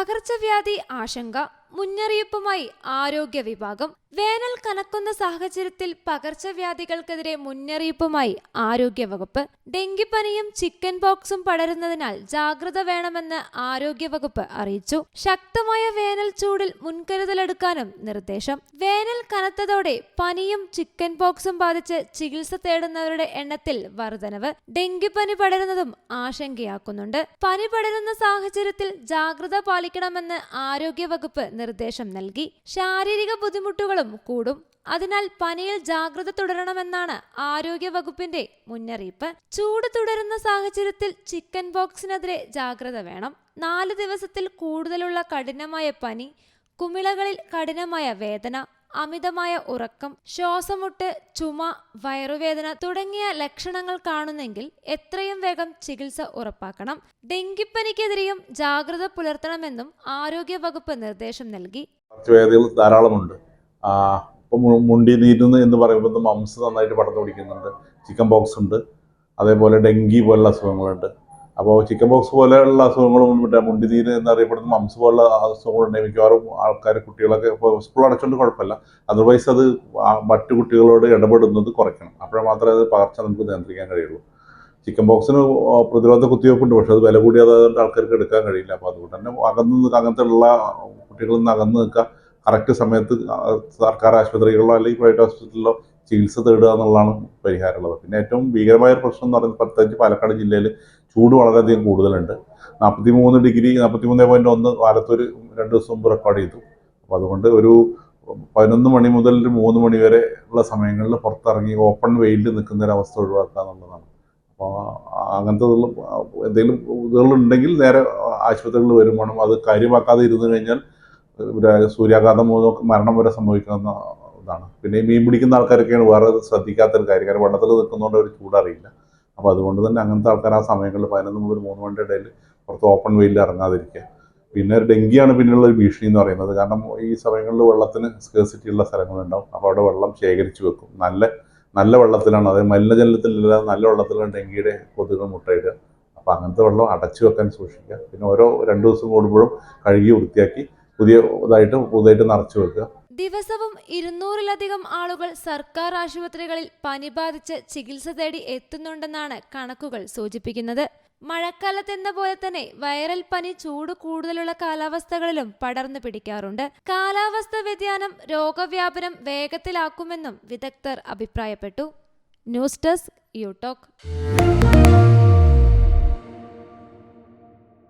പകർച്ചവ്യാധി ആശങ്ക മുന്നറിയിപ്പുമായി ആരോഗ്യ വിഭാഗം. വേനൽ കനക്കുന്ന സാഹചര്യത്തിൽ പകർച്ചവ്യാധികൾക്കെതിരെ മുന്നറിയിപ്പുമായി ആരോഗ്യവകുപ്പ് ഡെങ്കിപ്പനിയും ചിക്കൻ പോക്സും പടരുന്നതിനാൽ ജാഗ്രത വേണമെന്ന് ആരോഗ്യ വകുപ്പ് അറിയിച്ചു. ശക്തമായ വേനൽ ചൂടിൽ മുൻകരുതലെടുക്കാനും നിർദ്ദേശം. വേനൽ കനത്തതോടെ പനിയും ചിക്കൻ പോക്സും ബാധിച്ച് ചികിത്സ തേടുന്നവരുടെ എണ്ണത്തിൽ വർധനവ്. ഡെങ്കിപ്പനി പടരുന്നതും ആശങ്കയാക്കുന്നുണ്ട്. പനി പടരുന്ന സാഹചര്യത്തിൽ ജാഗ്രത പാലിക്കണമെന്ന് ആരോഗ്യവകുപ്പ് നിർദ്ദേശം നൽകി ശാരീരിക ബുദ്ധിമുട്ടുകളും കൂടും. അതിനാൽ പനിയിൽ ജാഗ്രത തുടരണമെന്നാണ് ആരോഗ്യവകുപ്പിന്റെ മുന്നറിയിപ്പ്. ചൂട് തുടരുന്ന സാഹചര്യത്തിൽ ചിക്കൻ ബോക്സിനെതിരെ ജാഗ്രത വേണം. നാല് ദിവസത്തിൽ കൂടുതലുള്ള കഠിനമായ പനി കുമിളകളിൽ കഠിനമായ വേദന അമിതമായ ഉറക്കം ശ്വാസമുട്ട് ചുമ വയറുവേദന തുടങ്ങിയ ലക്ഷണങ്ങൾ കാണുന്നെങ്കിൽ എത്രയും വേഗം ചികിത്സ ഉറപ്പാക്കണം. ഡെങ്കിപ്പനിക്കെതിരെയും ജാഗ്രത പുലർത്തണമെന്നും ആരോഗ്യ വകുപ്പ് നിർദ്ദേശം നൽകി. ധാരാളമുണ്ട്. മുണ്ടി നീരുന്നു എന്ന് പറയുമ്പോൾ മംസ് നന്നായിട്ട് പടർന്നു പിടിക്കുന്നുണ്ട്. ചിക്കൻ ബോക്സ് ഉണ്ട്. അതേപോലെ ഡെങ്കി പോലുള്ള അസുഖങ്ങളുണ്ട്. അപ്പോൾ ചിക്കൻ ബോക്സ് പോലെയുള്ള അസുഖങ്ങളും മറ്റേ മുണ്ടിതീര് എന്നറിയപ്പെടുന്ന മംസ് പോലുള്ള അസുഖങ്ങളുണ്ടെങ്കിൽ മിക്കവാറും ആൾക്കാർ കുട്ടികളൊക്കെ ഇപ്പോൾ സ്കൂൾ അടച്ചുകൊണ്ട് കുഴപ്പമില്ല. അതർവൈസ് അത് മറ്റു കുട്ടികളോട് ഇടപെടുന്നത് കുറയ്ക്കണം. അപ്പോഴേ മാത്രമേ അത് പകർച്ച നമുക്ക് നിയന്ത്രിക്കാൻ കഴിയുള്ളൂ. ചിക്കൻ ബോക്സിന് പ്രതിരോധ കുത്തിവയ്പ്പുണ്ട് പക്ഷെ അത് വില കൂടിയതുകൊണ്ട് ആൾക്കാർക്ക് എടുക്കാൻ കഴിയില്ല. അപ്പോൾ അതുകൊണ്ട് തന്നെ അകന്ന് അങ്ങനത്തെ ഉള്ള കുട്ടികളിൽ നിന്ന് അകന്ന് നിൽക്കുക. കറക്റ്റ് സമയത്ത് സർക്കാർ ആശുപത്രികളിലോ അല്ലെങ്കിൽ പ്രൈവറ്റ് ഹോസ്പിറ്റലിലോ ചികിത്സ തേടുക എന്നുള്ളതാണ് പരിഹാരമുള്ളത്. പിന്നെ ഏറ്റവും ഭീകരമായ ഒരു പ്രശ്നം എന്ന് പറയുന്നത് പ്രത്യേകിച്ച് പാലക്കാട് ജില്ലയിൽ ചൂട് വളരെയധികം കൂടുതലുണ്ട്. നാൽപ്പത്തി മൂന്ന് ഡിഗ്രി നാൽപ്പത്തി മൂന്ന് പോയിന്റ് ഒന്ന് കാലത്തൊരു രണ്ട് ദിവസം മുമ്പ് റെക്കോർഡ് ചെയ്തു. അപ്പോൾ അതുകൊണ്ട് ഒരു പതിനൊന്ന് മണി മുതൽ ഒരു മൂന്ന് മണി വരെ ഉള്ള സമയങ്ങളിൽ പുറത്തിറങ്ങി ഓപ്പൺ വെയിലിൽ നിൽക്കുന്ന ഒരു അവസ്ഥ ഒഴിവാക്കുക എന്നുള്ളതാണ്. അപ്പോൾ അങ്ങനത്തെ എന്തെങ്കിലും ഇതുകളുണ്ടെങ്കിൽ നേരെ ആശുപത്രികളിൽ വരും അത് കാര്യമാക്കാതെ ഇരുന്ന് കഴിഞ്ഞാൽ സൂര്യാഘാതം മൂലം മരണം വരെ സംഭവിക്കുന്ന ഇതാണ്. പിന്നെ മീൻ പിടിക്കുന്ന ആൾക്കാരൊക്കെയാണ് വേറെ ശ്രദ്ധിക്കാത്തൊരു കാര്യം. കാരണം വെള്ളത്തിൽ നിൽക്കുന്നതുകൊണ്ട് ഒരു ചൂടറിയില്ല. അപ്പോൾ അതുകൊണ്ട് തന്നെ അങ്ങനത്തെ ആൾക്കാർ ആ സമയങ്ങളിൽ പതിനൊന്ന് മുതൽ മൂന്ന് മണിയുടെ ഇടയിൽ പുറത്ത് ഓപ്പൺ വെയിലിൽ ഇറങ്ങാതിരിക്കുക. പിന്നെ ഒരു ഡെങ്കിയാണ് പിന്നെയുള്ള ഒരു ഭീഷണി എന്ന് പറയുന്നത്. കാരണം ഈ സമയങ്ങളിൽ വെള്ളത്തിന് സ്കേഴ്സിറ്റി ഉള്ള സ്ഥലങ്ങളുണ്ടാവും. അപ്പോൾ അവിടെ വെള്ളം ശേഖരിച്ചു വെക്കും. നല്ല നല്ല വെള്ളത്തിലാണ്. അതായത് മലിനജലത്തിലല്ല നല്ല വെള്ളത്തിലാണ് ഡെങ്കിയുടെ കൊതുകൾ മുട്ടയിടുക. അപ്പോൾ അങ്ങനത്തെ വെള്ളം അടച്ചു വെക്കാൻ സൂക്ഷിക്കുക. പിന്നെ ഓരോ രണ്ട് ദിവസം കൂടുമ്പോഴും കഴുകി വൃത്തിയാക്കി പുതിയ ഇതായിട്ട് പുതുതായിട്ട് നിറച്ചു വെക്കുക. ദിവസവും ഇരുന്നൂറിലധികം ആളുകൾ സർക്കാർ ആശുപത്രികളിൽ പനി ബാധിച്ച് ചികിത്സ തേടി എത്തുന്നുണ്ടെന്നാണ് കണക്കുകൾ സൂചിപ്പിക്കുന്നത്. മഴക്കാലത്തെന്ന പോലെ തന്നെ വൈറൽ പനി ചൂട് കൂടുതലുള്ള കാലാവസ്ഥകളിലും പടർന്നു പിടിക്കാറുണ്ട്. കാലാവസ്ഥ വ്യതിയാനം രോഗവ്യാപനം വേഗത്തിലാക്കുമെന്നും വിദഗ്ധർ അഭിപ്രായപ്പെട്ടു. News desk യൂടോക്ക്